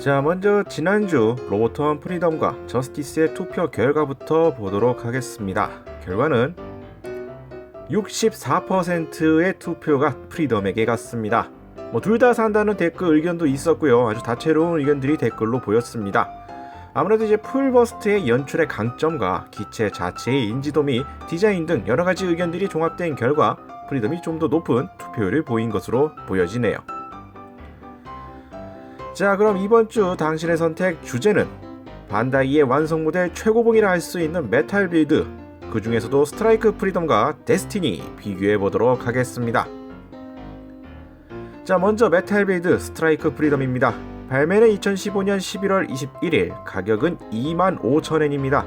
자, 먼저 지난주 로버트원 프리덤과 저스티스의 투표 결과부터 보도록 하겠습니다. 결과는 64%의 투표가 프리덤에게 갔습니다. 뭐 둘 다 산다는 댓글 의견도 있었고요. 아주 다채로운 의견들이 댓글로 보였습니다. 아무래도 이제 풀버스트의 연출의 강점과 기체 자체의 인지도 및 디자인 등 여러 가지 의견들이 종합된 결과 프리덤이 좀 더 높은 투표율을 보인 것으로 보여지네요. 자, 그럼 이번 주 당신의 선택 주제는 반다이의 완성 모델 최고봉이라 할 수 있는 메탈 빌드 그 중에서도 스트라이크 프리덤과 데스티니 비교해 보도록 하겠습니다. 자, 먼저 메탈 빌드 스트라이크 프리덤입니다. 발매는 2015년 11월 21일, 가격은 25,000엔입니다.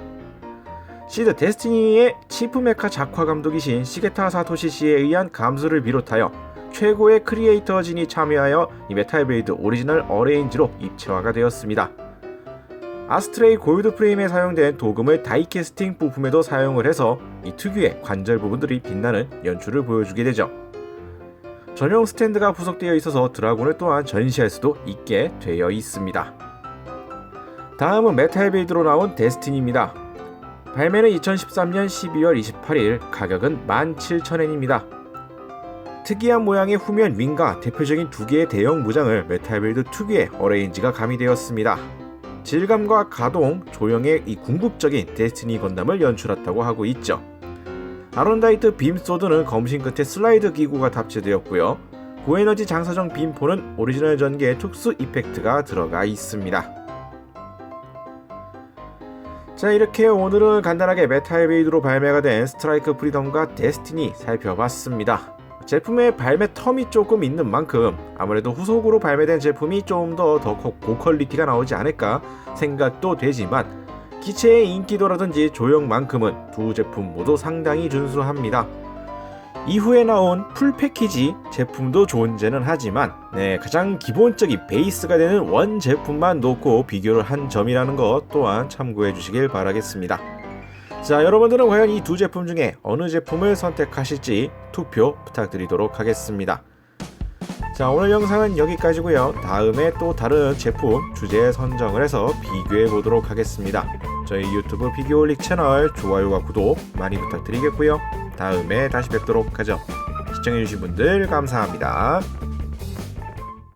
시드 데스티니의 치프 메카 작화 감독이신 시게타 사토시 씨에 의한 감수를 비롯하여 최고의 크리에이터진이 참여하여 이 메탈 빌드 오리지널 어레인지로 입체화가 되었습니다. 아스트레이 골드 프레임에 사용된 도금을 다이캐스팅 부품에도 사용을 해서 이 특유의 관절 부분들이 빛나는 연출을 보여주게 되죠. 전용 스탠드가 부속되어 있어서 드라군을 또한 전시할 수도 있게 되어 있습니다. 다음은 메탈 빌드로 나온 데스티니입니다. 발매는 2013년 12월 28일, 가격은 17,000엔입니다. 특이한 모양의 후면 윙과 대표적인 두 개의 대형 무장을 메탈 빌드 특유의 어레인지가 가미되었습니다. 질감과 가동, 조형의 이 궁극적인 데스티니 건담을 연출했다고 하고 있죠. 아론다이트 빔 소드는 검신 끝에 슬라이드 기구가 탑재되었고요. 고에너지 장사정 빔포는 오리지널 전개의 특수 이펙트가 들어가 있습니다. 자 이렇게 오늘은 간단하게 메탈 베이드로 발매가 된 스트라이크 프리덤과 데스티니 살펴봤습니다. 제품의 발매 텀이 조금 있는 만큼 아무래도 후속으로 발매된 제품이 좀 더 더 고퀄리티가 나오지 않을까 생각도 되지만 기체의 인기도라든지 조형만큼은 두 제품 모두 상당히 준수합니다. 이후에 나온 풀 패키지 제품도 존재는 하지만 네, 가장 기본적인 베이스가 되는 원 제품만 놓고 비교를 한 점이라는 것 또한 참고해 주시길 바라겠습니다. 자, 여러분들은 과연 이 두 제품 중에 어느 제품을 선택하실지 투표 부탁드리도록 하겠습니다. 자, 오늘 영상은 여기까지고요. 다음에 또 다른 제품 주제 선정을 해서 비교해 보도록 하겠습니다. 저희 유튜브 비교올릭 채널 좋아요와 구독 많이 부탁드리겠고요. 다음에 다시 뵙도록 하죠. 시청해주신 분들 감사합니다.